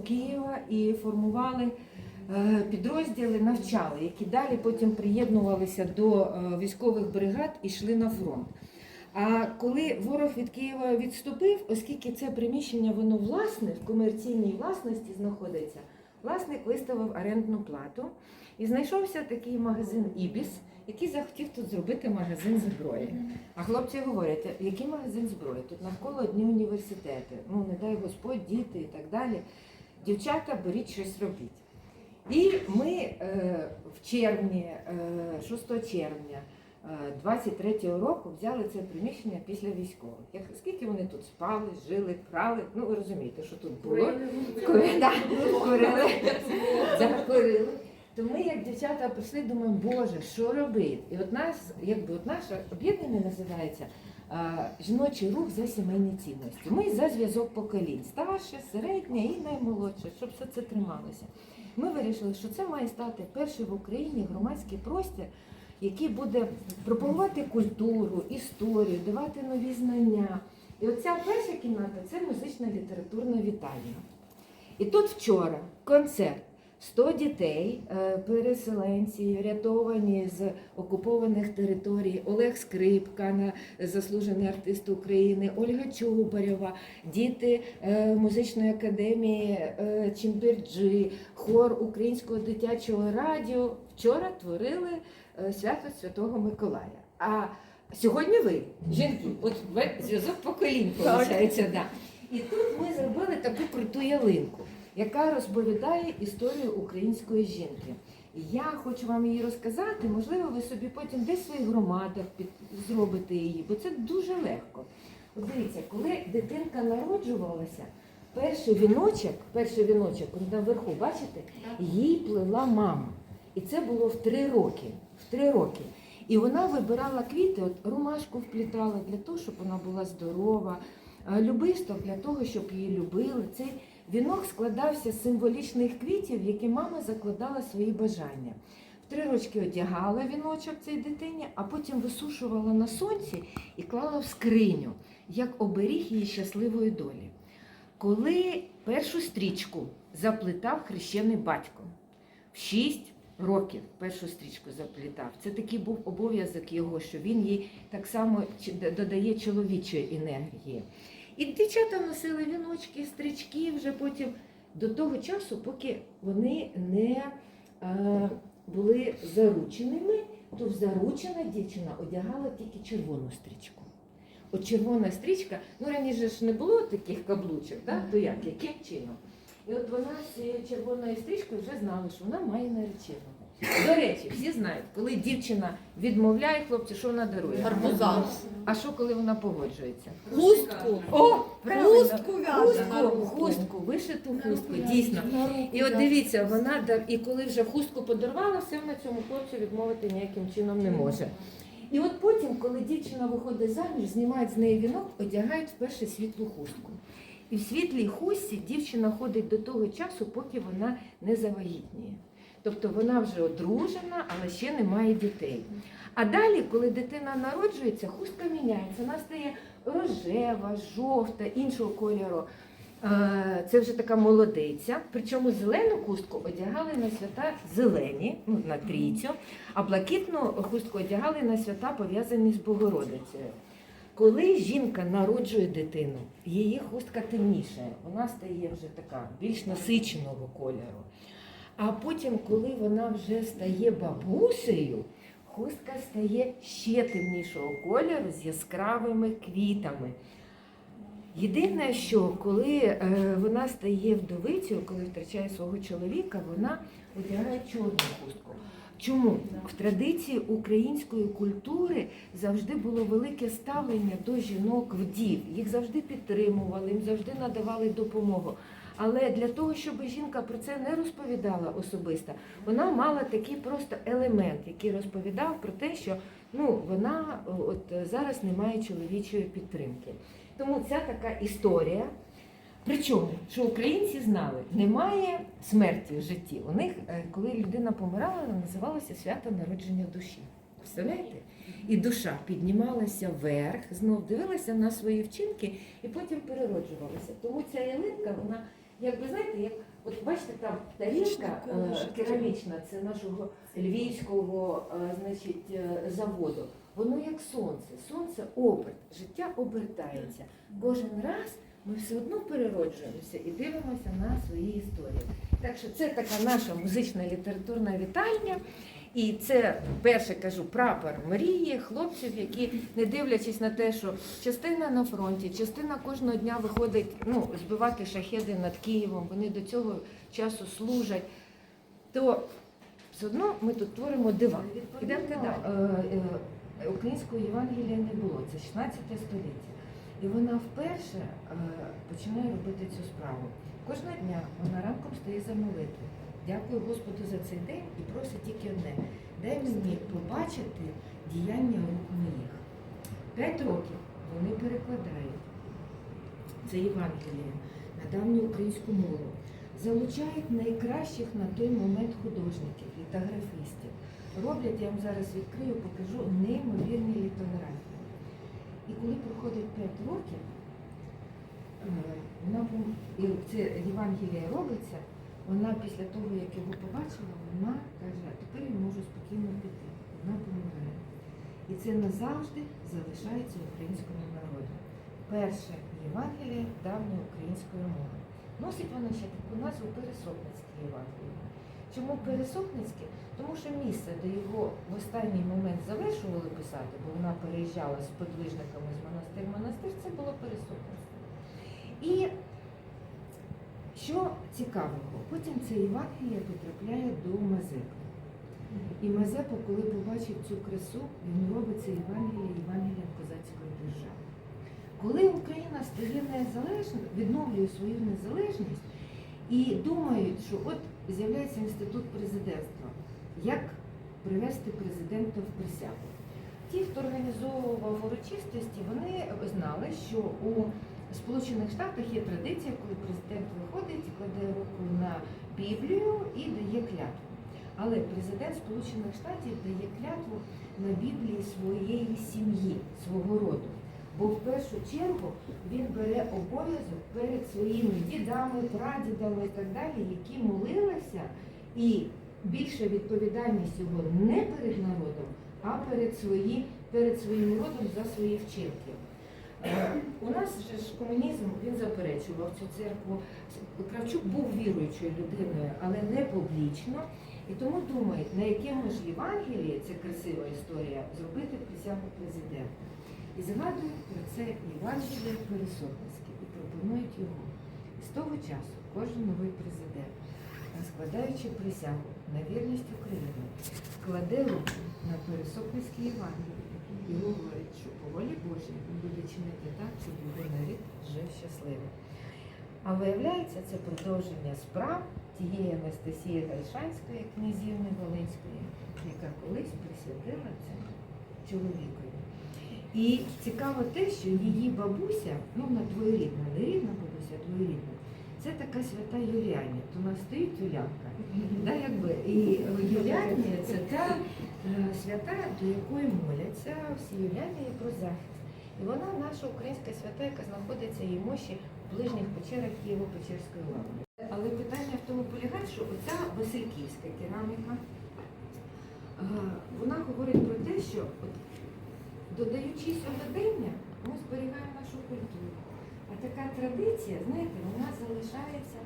Києва і формували е, підрозділи, навчали, які далі потім приєднувалися до е, військових бригад і йшли на фронт. А коли ворог від Києва відступив, оскільки це приміщення воно власне в комерційній власності знаходиться, власник виставив орендну плату і знайшовся такий магазин Ібіс, який захотів тут зробити магазин зброї. А хлопці говорять, який магазин зброї? Тут навколо одні університети. Ну не дай Господь, діти і так далі. Дівчата, беріть щось робіть. І ми е, в червні, е, 6 червня е, 23-го року взяли це приміщення після військових. Як, скільки вони тут спали, жили, крали, ну ви розумієте, що тут було. Курили, курили, закурили. То ми, як дівчата, прийшли, думаємо, Боже, що робити? І от нас, якби от наше об'єднання називається жіночий рух за сімейні цінності. Ми за зв'язок поколінь, старше, середнє і наймолодше, щоб все це трималося. Ми вирішили, що це має стати перший в Україні громадський простір, який буде пропагувати культуру, історію, давати нові знання. І оця перша кімната це музична літературна вітальня. І тут вчора концерт. 100 дітей, е, переселенці, рятовані з окупованих територій. Олег Скрипка, заслужений артист України, Ольга Чубарєва, діти е, музичної академії е, хор Українського дитячого радіо. Вчора творили свято Святого Миколая. А сьогодні ви, жінки, от ви зв'язок поколінь, виходить, да. І тут ми зробили таку круту ялинку яка розповідає історію української жінки. І Я хочу вам її розказати, можливо, ви собі потім десь в своїх громадах під... зробите її, бо це дуже легко. От дивіться, коли дитинка народжувалася, перший віночок, перший віночок, наверху, бачите, їй плела мама. І це було в три роки. В три роки. І вона вибирала квіти, от ромашку вплітала для того, щоб вона була здорова, любисток для того, щоб її любили. Цей Вінок складався з символічних квітів, які мама закладала свої бажання. В три рочки одягала віночок цій дитині, а потім висушувала на сонці і клала в скриню, як оберіг її щасливої долі. Коли першу стрічку заплетав хрещений батько в 6 років першу стрічку заплітав. Це такий був обов'язок його, що він їй так само додає чоловічої енергії. І дівчата носили віночки, стрічки вже потім до того часу, поки вони не е, були зарученими, то заручена дівчина одягала тільки червону стрічку. От червона стрічка, ну раніше ж не було таких каблучок, да? то як, яким чином? І от вона з цією червоною стрічкою вже знала, що вона має нареченого. До речі, всі знають, коли дівчина відмовляє хлопцю, що вона дарує? Гарбуза. А що коли вона погоджується? Хустку. О, правильно. Хустку в'яже Хустку, хустку, вишиту хустку, дійсно. І от дивіться, вона дар- і коли вже хустку подарувала, все вона цьому хлопцю відмовити ніяким чином не може. І от потім, коли дівчина виходить заміж, знімають з неї вінок, одягають вперше світлу хустку. І в світлій хустці дівчина ходить до того часу, поки вона не завагітніє. Тобто вона вже одружена, але ще не має дітей. А далі, коли дитина народжується, хустка міняється. Вона стає рожева, жовта, іншого кольору. Е, Це вже така молодиця. Причому зелену хустку одягали на свята зелені, ну, на трійцю, а блакитну хустку одягали на свята, пов'язані з Богородицею. Коли жінка народжує дитину, її хустка темніша, вона стає вже така більш насиченого кольору. А потім, коли вона вже стає бабусею, хустка стає ще темнішого кольору з яскравими квітами. Єдине, що коли е, вона стає вдовицею, коли втрачає свого чоловіка, вона одягає чорну хустку. Чому? В традиції української культури завжди було велике ставлення до жінок вдів. Їх завжди підтримували, їм завжди надавали допомогу. Але для того, щоб жінка про це не розповідала особисто, вона мала такий просто елемент, який розповідав про те, що ну, вона от зараз не має чоловічої підтримки. Тому ця така історія. Причому, що українці знали, немає смерті в житті. У них, е, коли людина помирала, називалося свято народження душі. Представляєте? І душа піднімалася вверх, знов дивилася на свої вчинки і потім перероджувалася. Тому ця ялинка, вона, як ви знаєте, як От бачите, там тарілка е, керамічна, це нашого львівського е, значить, заводу. Воно як сонце. Сонце оберт, життя обертається. Кожен раз ми все одно перероджуємося і дивимося на свої історії. Так що це така наша музична літературна вітальня. І це перше кажу прапор мрії хлопців, які не дивлячись на те, що частина на фронті, частина кожного дня виходить ну, збивати шахеди над Києвом. Вони до цього часу служать. То все одно ми тут творимо дива. Ідемо далі. Е, е, Українського Євангелія не було, це 16 століття. І вона вперше е, починає робити цю справу. Кожного дня вона ранком стає за молитву. Дякую Господу за цей день і просить тільки одне. Дай мені побачити діяння рук моїх. П'ять років вони перекладають це Євангеліє на давню українську мову. Залучають найкращих на той момент художників, літографістів. Роблять, я вам зараз відкрию, покажу неймовірні літографії. Коли проходить 5 років, е, вона і це Євангеліє робиться, вона після того, як його побачила, вона каже, а тепер я можу спокійно піти. Вона помирає. І це назавжди залишається українському народу. Перше Євангеліє давньої української мови. Носить воно ще таку назву Пересопницьке Євангеліє. Чому Пересопницьке? Тому що місце, де його в останній момент завершували писати, бо вона переїжджала з подвижниками з монастир монастир, це було Пересопницьке. І що цікавого, потім це Євангеліє потрапляє до Мазепи. І Мазепа, коли побачив цю красу, він робить це Євангеліє Євангелієм козацької держави. Коли Україна стає незалежною, відновлює свою незалежність і думають, що от з'являється інститут президентства, як привести президента в присягу. Ті, хто організовував урочистості, вони знали, що у Сполучених Штатах є традиція, коли президент виходить кладе руку на Біблію і дає клятву. Але президент Сполучених Штатів дає клятву на Біблії своєї сім'ї, свого роду. Бо в першу чергу він бере обов'язок перед своїми дідами, прадідами і так далі, які молилися, і більша відповідальність його не перед народом, а перед, свої, перед своїм родом за свої вчинки. Е, У нас же ж комунізм він заперечував цю церкву. Кравчук був віруючою людиною, але не публічно. І тому думають, на якому ж Євангелії, це красива історія, зробити присягу президента. І згадують про це Євангеліє Пересопницьке і пропонують його. І з того часу кожен новий президент, складаючи присягу на вірність Україні, кладе руку на Пересопницьке Євангеліє і говорить, що по волі Божій він буде чинити так, щоб його нарід жив щасливо. А виявляється, це продовження справ тієї Анастасії Гайшанської, князівни Волинської, яка колись присвятила це чоловікові. І цікаво те, що її бабуся, ну вона двоюрідна, не рідна бабуся, а двоюрідна, це така свята Юліанія. То нас стоїть Юлянка. Да, якби. І Юліанія це та е, свята, до якої моляться всі Юлянії про захист. І вона наша українська свята, яка знаходиться її мощі в ближніх печерах Києво-Печерської лаври. Але питання в тому полягає, що оця Васильківська кераміка, е, вона говорить про те, що додаючи сьогодення, ми зберігаємо нашу культуру. А така традиція, знаєте, вона залишається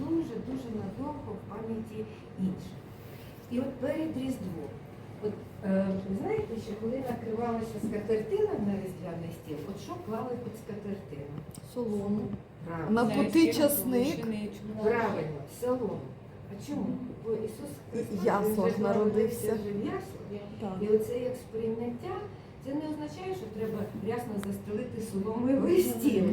дуже-дуже надовго в пам'яті інших. І от перед Різдвом, от е, ви знаєте, що коли накривалася скатертина на різдвяний стіл, от що клали під скатертину? Солому. Правильно. На пути часник. Правильно, село. А чому? Бо Ісус Христос Ясно він же ж народився. вже в яслах. Так. І оце як сприйняття, це не означає, що треба рясно застелити соломовий стіл.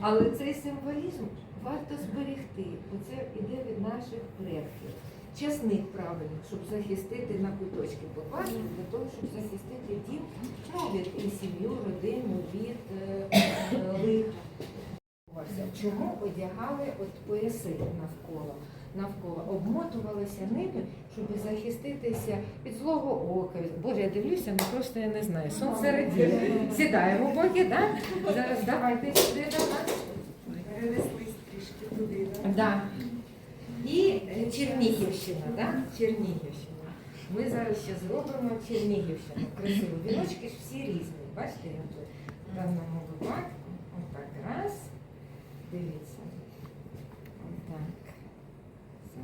Але цей символізм варто зберегти. Оце іде від наших предків. Часник правильно, щоб захистити на куточки покласти, для того, щоб захистити дім ну, від і сім'ю, родину, від е, е, лиха. Чому одягали от пояси навколо? Навколо обмотувалися ними, щоб захиститися від злого ока. Боже, я дивлюся, ну просто я не знаю. Сонце радіє. Сідаємо поки, так? Зараз давайте сюди до нас. Перенеслись трішки туди, да? Да. І Чернігівщина, да? Чернігівщина. Ми зараз ще зробимо Чернігівщину. Красиво. Віночки ж всі різні. Бачите, я тут в даному випадку. Отак раз. Дивіться. Отак.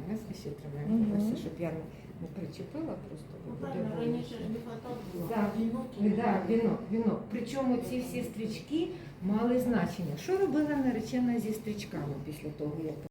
Зараз ми ще тримаємо, просто, щоб я не, причепила просто. Ну, раніше ж не фото було. Так. Вінок Да, вінок, вінок. Причому ці всі стрічки мали значення. Що робила наречена зі стрічками після того, як